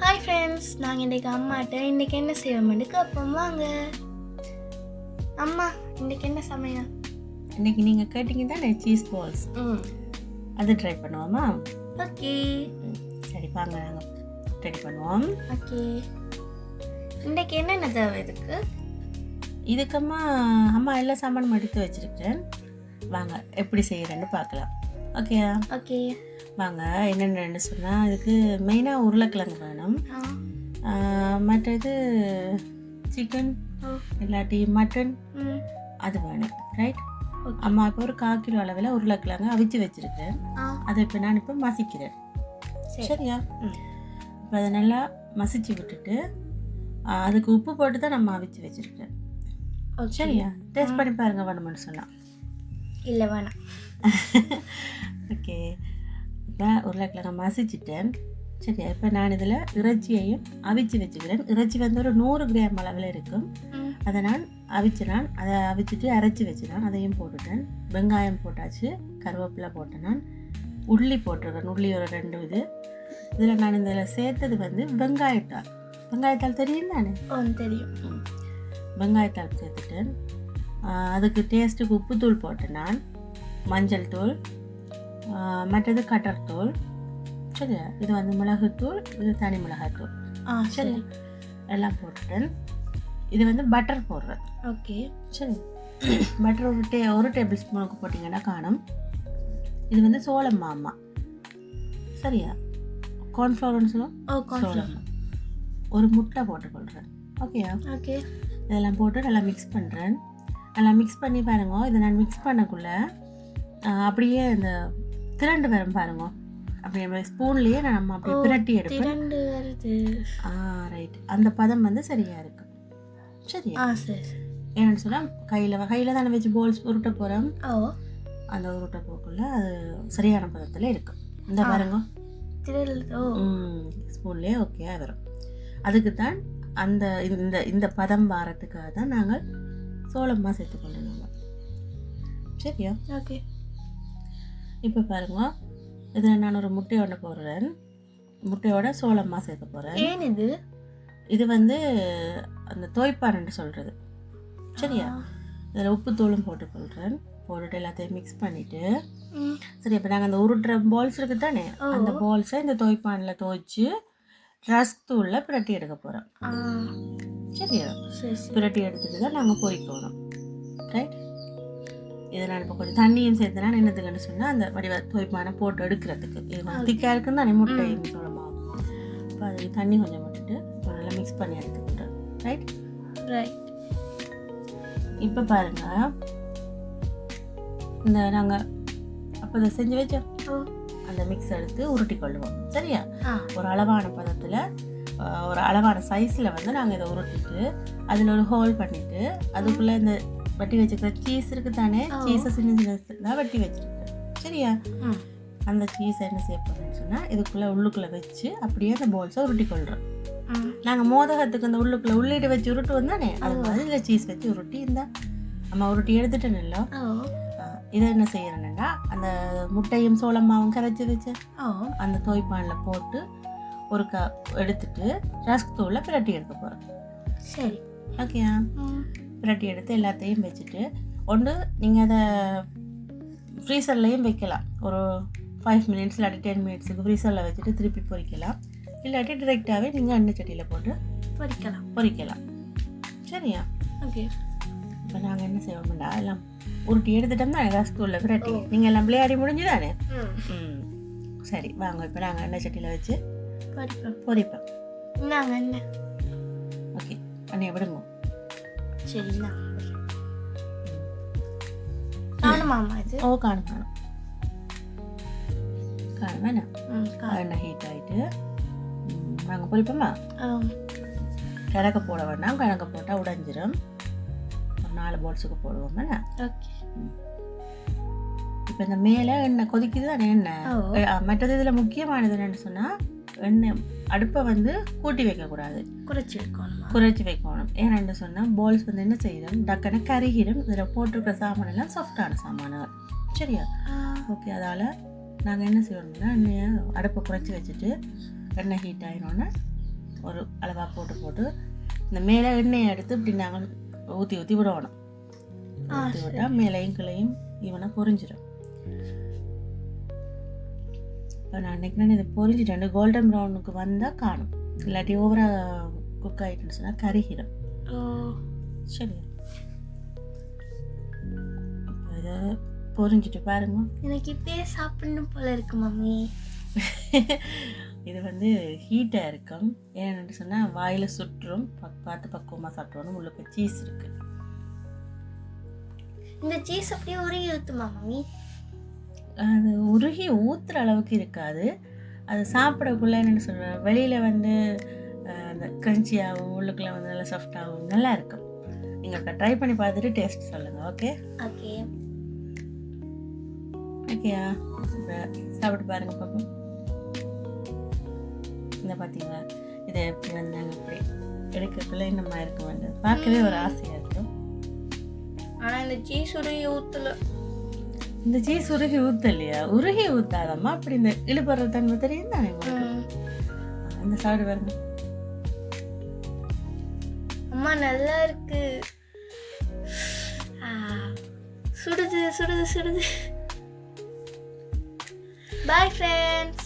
Hi friends நாங்கள் இன்றைக்கி அம்மாட்ட இன்றைக்கி என்ன செய்வோம்னு கேட்போம் வாங்க. அம்மா இன்றைக்கி என்ன சமையல்? இன்னைக்கு நீங்கள் கேட்டிங்க தானே சீஸ் பால்ஸ் ம். அது ட்ரை பண்ணுவோமா? ஓகே. சரி வாங்க நாங்கள் ரெடி பண்ணுவோம். ஓகே. இன்றைக்கி என்னென்ன தேவை இதுக்கு? இதுக்கம்மா அம்மா எல்லா சாமானும் எடுத்து வச்சிருக்கிறேன். வாங்க எப்படி செய்கிறேன்னு பார்க்கலாம். ஓகேயா? ஓகே. வாங்க என்னென்னு சொன்னால் இதுக்கு மெயினாக உருளைக்கிழங்கு வேணும். மற்றது சிக்கன் இல்லாட்டி மட்டன் அது வேணும். ரைட் அம்மா இப்போ ஒரு கால் கிலோ அளவில் உருளைக்கிழங்கு அவிச்சு வச்சிருக்கிறேன் ஆ. அதை இப்போ நான் இப்போ மசிக்கிறேன். சரி. சரியா? இப்போ அதை நல்லா மசிச்சு விட்டுட்டு அதுக்கு உப்பு போட்டு தான் நம்ம அவிச்சு வச்சிருக்கேன். சரியா? டேஸ்ட் பண்ணி பாருங்க வேணும்னு சொன்னால் இல்லை வேணாம். ஓகே இப்போ உருளைக்கிழங்கு மசிச்சிட்டேன். சரியா இப்போ நான் இதில் இறைச்சியையும் அவிச்சு வச்சுக்கிறேன். இறைச்சி வந்து ஒரு நூறு கிராம் அளவில் இருக்கும். அதை நான் அவிச்சு நான் அதை அவிச்சிட்டு அரைச்சி வச்சு நான் அதையும் போட்டுட்டேன். வெங்காயம் போட்டாச்சு கருவேப்பிலை போட்டேன். நான் உள்ளி போட்டிருக்கேன். உள்ளி ஒரு ரெண்டு இது. இதில் நான் இதில் சேர்த்தது வந்து வெங்காயத்தாள். வெங்காயத்தாள் தெரியும் தானே? தெரியும். வெங்காயத்தாள் சேர்த்துட்டேன். அதுக்கு டேஸ்ட்டுக்கு உப்புத்தூள் போட்டேன் நான். மஞ்சள் தூள். மற்றது கட்டர் தூள் சரியா இது வந்து மிளகுத்தூள் இது தனி மிளகாத்தூள் ஆ சரி எல்லாம் போட்டுட்டேன் இது வந்து பட்டர் போடுறேன் ஓகே சரி பட்டர் ஒரு டே ஒரு டேபிள் ஸ்பூனுக்கு போட்டிங்கன்னா காணும் இது வந்து சோளம் மாமா சரியா கார்ன்ஃப்ளவர்னு சொல்லுவோம் ஒரு முட்டை போட்டுக்கொள்கிறேன் ஓகேயா ஓகே இதெல்லாம் போட்டு நல்லா மிக்ஸ் பண்ணுறேன் நல்லா மிக்ஸ் பண்ணி பாருங்க இதை நான் மிக்ஸ் பண்ணக்குள்ள அப்படியே இந்த திரண்டு வரும் பாருங்க. அப்படியே ஸ்பூன்லேயே நம்ம அப்படியே பிரட்டி வருது. ஆ ரைட் அந்த பதம் வந்து சரியாக சரியா ஆ சரி. ஏன்னு சொன்னால் கையில் கையில் தானே வச்சு பால்ஸ் உருட்ட போகிறோம் ஓ. அந்த உருட்ட போக்குள்ள அது சரியான பதத்தில் இருக்கும் இந்த. பாருங்க. ஸ்பூன்லேயே ஓகே வரும். அதுக்கு தான் அந்த இந்த இந்த பதம் வாரத்துக்காக தான் நாங்கள் சோளமாக சேர்த்துக்கொள்ளணும் சரியா? ஓகே. இப்போ பாருங்க. இதில் நான் ஒரு முட்டையோட போடுறேன். முட்டையோட சோளமாக சேர்க்க போகிறேன் ஏன் இது? இது வந்து அந்த தோய்ப்பான்னு சொல்கிறது சரியா? இதில் உப்பு தூளும் போட்டுக்கொள்கிறேன் போட்டுட்டு எல்லாத்தையும் மிக்ஸ் பண்ணிவிட்டு சரி இப்போ நாங்கள் அந்த உருட்டுற பால்ஸ் இருக்குது தானே. அந்த பால்ஸை இந்த தோய்ப்பானில் துவைச்சு ரஸ்க் தூளில் பிரட்டி எடுக்க போகிறோம் சரியா? சரி சரி. பிரட்டி எடுத்துட்டு தான் நாங்கள் பொரிக்கணும் ரைட் இதை நான் இப்போ கொஞ்சம் தண்ணியும் சேர்த்துனா என்னதுக்குன்னு சொன்னால் அந்த வடிவ தோய்ப்பானை போட்டு எடுக்கிறதுக்கு. இது கொஞ்சம் திக்காக இருக்குன்னு தானே முட்டையும் சொல்லமாக இப்போ அதுக்கு தண்ணி கொஞ்சம் விட்டுட்டு நல்லா மிக்ஸ் பண்ணி எடுத்துக்கிட்டேன் ரைட் ரைட் இப்போ பாருங்க. இந்த நாங்கள் அப்போ இதை செஞ்சு வச்சோம். அந்த மிக்ஸ் எடுத்து உருட்டி கொள்ளுவோம். சரியா? ஒரு அளவான பதத்தில் ஒரு அளவான சைஸில் வந்து நாங்கள் இதை உருட்டிட்டு அதில் ஒரு ஹோல் பண்ணிட்டு அதுக்குள்ளே இந்த வெட்டி வச்சுக்கிற சீஸ் இருக்கு தானே. சீஸை சின்ன சின்னதாக வெட்டி வச்சுருக்கேன். சரியா? அந்த சீஸை என்ன செய்ய போகிறேன்னு சொன்னால் இதுக்குள்ளே உள்ளுக்குள்ளே வச்சு அப்படியே அந்த பால்ஸை உருட்டி கொள்கிறோம் நாங்கள் மோதகத்துக்கு அந்த உள்ளுக்குள்ளே உள்ளீடு வச்சு உருட்டுவோம் தானே அது ஓ. மாதிரி இதில் சீஸ் வச்சு உருட்டி இந்த நம்ம உருட்டி எடுத்துட்டேன் இல்லை. ஓ இதை என்ன செய்யறேன்னா அந்த முட்டையும் சோளம் மாவும் கரைச்சி வச்சு அந்த தோய்ப்பானில் போட்டு ஒரு க எடுத்துட்டு ரஸ்க் தூளில் பிரட்டி எடுக்க போகிறோம் சரி. ஓகேயா பிரட்டி எடுத்து எல்லாத்தையும் வச்சுட்டு ஒன்று நீங்கள் அதை ஃப்ரீசர்லேயும் வைக்கலாம். ஒரு ஃபைவ் மினிட்ஸ் இல்லாட்டி டென் மினிட்ஸுக்கு ஃப்ரீசரில் வச்சுட்டு திருப்பி பொரிக்கலாம் இல்லாட்டி டிரெக்டாகவே நீங்கள் எண்ணெய் சட்டியில் போட்டு படிக்கலாம் பொரிக்கலாம் சரியா? ஓகே. இப்போ நாங்கள் என்ன செய்வோம்னா எல்லாம் உருட்டி எடுத்துட்டோம்னா ரஸ்க் தூளில் பிரட்டி. நீங்கள் எல்லாம் விளையாடி முடிஞ்சுதானே? ம். சரி வாங்க இப்போ நாங்கள் எண்ணெய் சட்டியில் வச்சு படிப்போம் பொரிப்போம் இந்தாங்க என்ன ஓகே அண்ணே விடுங்க. காணும் வேணாம் ம் காணும் எண்ணெய் ஹீட் ஆகிட்டு நாங்கள் பொரிப்போமா ஆம். கிழக்க போட வேண்டாம் கிழக்க போட்டால் உடைஞ்சிரும் ஒரு நாலு பால்ஸுக்கு போடுவோம் ஓகே இப்போ இந்த மேலே எண்ணெய் கொதிக்குது தானே எண்ணெய் மற்றது இதில் முக்கியமானது என்னன்னு சொன்னால் எண்ணெய் அடுப்பை வந்து கூட்டி வைக்கக்கூடாது. குறைச்சி எடுக்கணுமா குறைச்சி வைக்கணும். ஏன்னு சொன்னால் பால்ஸ் வந்து என்ன செய்யணும் டக்குன்னு கருகிடும். இதில் போட்டிருக்கிற சாமான் எல்லாம் சாஃப்டான சாமான்கள் சரியா? ஓகே அதால் நாங்கள் என்ன செய்யணும்னா எண்ணெயை அடுப்பை குறைச்சி வச்சுட்டு எண்ணெய் ஹீட் ஆகினோன்னே ஒரு அளவாக போட்டு போட்டு இந்த மேலே எண்ணெயை எடுத்து இப்படி நாங்கள் ஊற்றி ஊற்றி விடணும். ஊற்றி விட்டால் மேலையும் கிளையும் இவனை பொரிஞ்சிடும் இப்போ நான் நினைக்கிறேன் இது பொரிஞ்சிட்டேன். கோல்டன் ப்ரௌனுக்கு வந்தால் காணும். இல்லாட்டி ஓவராக குக் ஆகிட்டுன்னு சொன்னால் கருகிடும் ஓ. சரி இப்போ இதை பொரிஞ்சிட்டு பாருங்க. எனக்கு இப்பயே சாப்பிடணும் போல இருக்கு மம்மி. இது வந்து ஹீட்டாக இருக்கும். ஏன்னு சொன்னால் வாயில் சுற்றும். பார்த்து பக்குவமாக சாப்பிட்டோன்னு உள்ளுக்கு சீஸ் இருக்குது இந்த சீஸ் அப்படியே உருகி ஊத்துமா மம்மி? அது உருகி ஊற்றுற அளவுக்கு இருக்காது. அது சாப்பிடக்குள்ள என்னென்னு சொல்கிறேன் வெளியில் வந்து அந்த க்ரன்ச்சியாகவும் உள்ளுக்குள்ள வந்து நல்லா சாஃப்டாகவும் நல்லா இருக்கும். நீங்கள் ட்ரை பண்ணி பார்த்துட்டு டேஸ்ட் சொல்லுங்கள் ஓகே ஓகே ஓகேயா சாப்பிட்டு பாருங்க பாப்போம். இந்த பார்த்தீங்களா இதை எப்படி வந்தாங்க அப்படி. எடுக்கிறதுக்குள்ள என்னமா இருக்க வேண்டியது பார்க்கவே ஒரு ஆசையாக இருக்கும். ஆனா இந்த சீஸ் உருகி ஊத்துல. இந்த சீஸ் உருகி ஊற்றலையா உருகி ஊற்றாதம்மா அப்படி இந்த இழுபடுற தன்மை தெரியும் தானே. இந்த சாப்பிடு பாருங்க. அம்மா நல்லா இருக்கு. ஆ, சுடுது சுடுது சுடுது. Bye friends